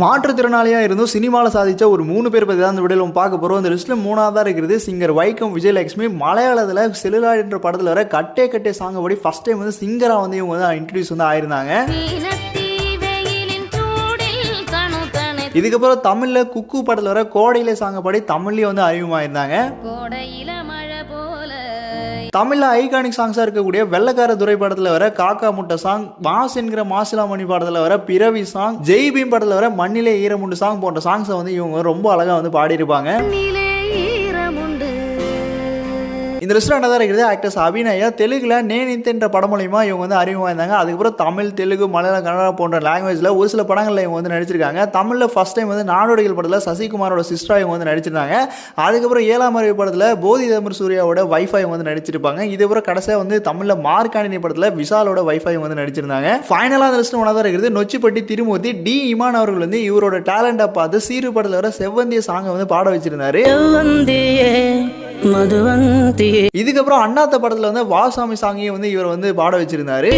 மாற்றுத்திறனாளியாக இருந்தும் சினிமாவில் சாதித்த ஒரு மூணு பேர் பற்றி தான் இந்த வீடியோவில் பார்க்க போகிறோம் இந்த லிஸ்ட்டில் மூணாவதாக இருக்கிறது சிங்கர் வைக்கம் விஜயலட்சுமி. மலையாளத்தில் செல்லுலாடின்ற படத்தில் வர கட்டே கட்டே சாங்கை படி ஃபஸ்ட் டைம் வந்து சிங்கராக வந்து இவங்க வந்து இன்ட்ரடியூஸ் வந்து ஆயிருந்தாங்க. இதுக்கப்புறம் தமிழில் குக்கு படத்தில் வர கோடையிலே சாங்கை பாடி தமிழ்லேயே வந்து அறிமுகமாயிருந்தாங்க. கோடையில மழை போல. தமிழில் ஐகானிக் சாங்ஸாக இருக்கக்கூடிய வெள்ளக்கார துறை படத்தில் வர காக்கா முட்டை சாங் மாஸ் என்கிற மாசிலாமணி படத்தில் வர பிறவி சாங் ஜெய் பீம் படத்தில் வர மண்ணிலே ஈரமுண்டு சாங் போன்ற சாங்ஸை வந்து இவங்க ரொம்ப அழகாக வந்து பாடியிருப்பாங்க. இந்த லிஸ்ட்டில் என்னதான் இருக்கிறது ஆக்டர்ஸ் அபிநயா தெலுங்குல நேனித் என்ற படம் மூலியமா இவங்க வந்து அறிமுகம் இருந்தாங்க அதுக்கப்புறம் தமிழ் தெலுங்கு மலையாளம் கன்னடா போன்ற லாங்குவேஜில் ஒரு சில படங்களில் இவங்க வந்து நடிச்சிருக்காங்க. தமிழில் ஃபர்ஸ்ட் டைம் வந்து நாடோடிகள் படத்தில் சசிகுமாரோட சிஸ்டரா இவங்க வந்து நடிச்சிருந்தாங்க. அதுக்கப்புறம் ஏழாம் அறிவு படத்தில் போதி தமர் சூர்யாவோட வைஃபை இவங்க வந்து நடிச்சிருப்பாங்க. இதுக்கப்புறம் கடைசியாக வந்து தமிழில் மார்க்காணினி படத்தில் விஷாலோட வைஃபை இவங்க வந்து நடிச்சிருந்தாங்க. ஃபைனலாக அந்த லிஸ்ட் ஒன்றா தான் இருக்கிறது நொச்சிப்பட்டி திருமூர்த்தி டி இமான் அவர்கள் வந்து இவரோட டேலண்ட்டை பார்த்து சீரு படத்தில் வர செவ்வந்திய சாங்கை வந்து பாட வச்சிருந்தாரு. செவ்வந்தியே மதுவந்தியே இதுக்கப்புறம் அண்ணாத்த படத்தில் வந்து வாசாமி சாங்கியை வந்து இவர் வந்து பாட வச்சிருந்தாரு.